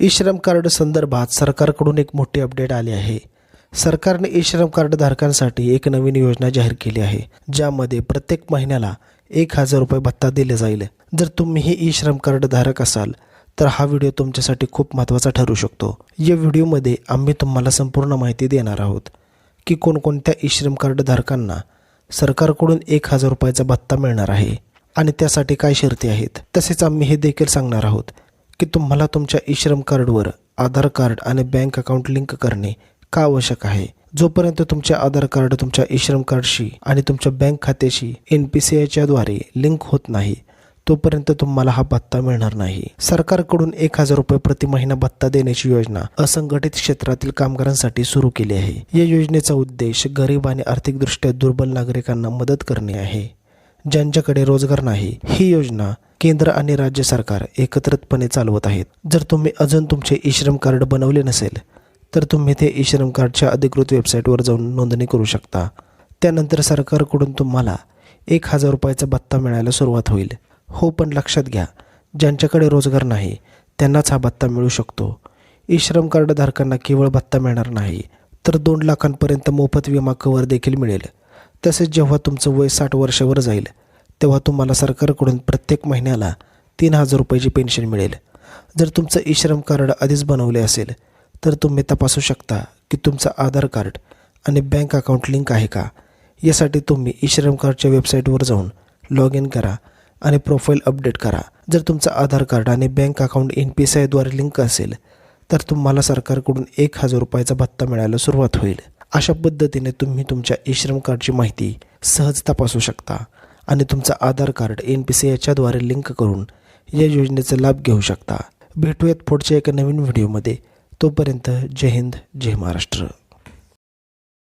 E श्रम card संदर्भात सरकारकडून एक मोठी अपडेट आली आहे. सरकारने ई श्रम कार्ड धारकांसाठी एक नवीन योजना जाहीर केली आहे ज्यामध्ये प्रत्येक महिन्याला एक हजार रुपये भत्ता दिले जाईल. जर तुम्हीही ई श्रम कार्ड धारक असाल तर हा व्हिडिओ तुमच्यासाठी खूप महत्त्वाचा ठरू शकतो. या व्हिडिओमध्ये आम्ही तुम्हाला संपूर्ण माहिती देणार आहोत की कोणकोणत्या ई श्रम कार्ड धारकांना सरकारकडून एक हजार रुपयाचा भत्ता मिळणार आहे आणि त्यासाठी काय शर्ती आहेत तसेच आम्ही हे देखील सांगणार आहोत की तुम्हाला तुमच्या ई श्रम कार्डवर आधार कार्ड आणि बँक अकाउंट लिंक करणे का आवश्यक आहे? जोपर्यंत तुमचे आधार कार्ड तुमच्या ई श्रम कार्डशी आणि तुमच्या बँक खात्याशी एन पी सी आयच्या द्वारे लिंक होत नाही तोपर्यंत तुम्हाला हा भत्ता मिळणार नाही. सरकारकडून एक हजार रुपये प्रति महिना भत्ता देण्याची योजना असंघटित क्षेत्रातील कामगारांसाठी सुरू केली आहे. या योजनेचा उद्देश गरीब आणि आर्थिकदृष्ट्या दुर्बल नागरिकांना मदत करणे आहे. ज्यांच्याकडे रोजगार नाही ही योजना केंद्र आणि राज्य सरकार एकत्रितपणे चालवत आहेत. जर तुम्ही अजून तुमचे ई श्रम कार्ड बनवले नसेल तर तुम्ही ते ई श्रम कार्डच्या अधिकृत वेबसाईटवर जाऊन नोंदणी करू शकता. त्यानंतर सरकारकडून तुम्हाला एक हजार रुपयाचा भत्ता मिळायला सुरुवात होईल. हो पण लक्षात घ्या ज्यांच्याकडे रोजगार नाही त्यांनाच हा भत्ता मिळू शकतो. ई श्रम केवळ भत्ता मिळणार नाही तर दोन लाखांपर्यंत मोफत विमा कवर देखील मिळेल. तसेच जेव्हा तुमचं वय साठ वर्षावर जाईल तेव्हा तुम्हाला सरकारकडून प्रत्येक महिन्याला तीन हजार रुपयाची पेन्शन मिळेल. जर तुमचं ई श्रम कार्ड आधीच बनवले असेल तर तुम्ही तपासू शकता की तुमचं आधार कार्ड आणि बँक अकाउंट लिंक आहे का? यासाठी तुम्ही ई श्रम कार्डच्या वेबसाईटवर जाऊन लॉग इन करा आणि प्रोफाईल अपडेट करा. जर तुमचं आधार कार्ड आणि bank account N P S आयद्वारे लिंक असेल तर तुम्हाला सरकारकडून एक हजार रुपयाचा भत्ता मिळायला सुरुवात होईल. अशा पद्धतीने तुम्ही तुमच्या ई श्रम कार्डची माहिती सहज तपासू शकता आणि तुमचं Aadhaar card N P C याच्याद्वारे link करून या योजनेचा लाभ घेऊ शकता. भेटूयात पुढच्या एका नवीन व्हिडिओमध्ये. तोपर्यंत जय हिंद जय महाराष्ट्र.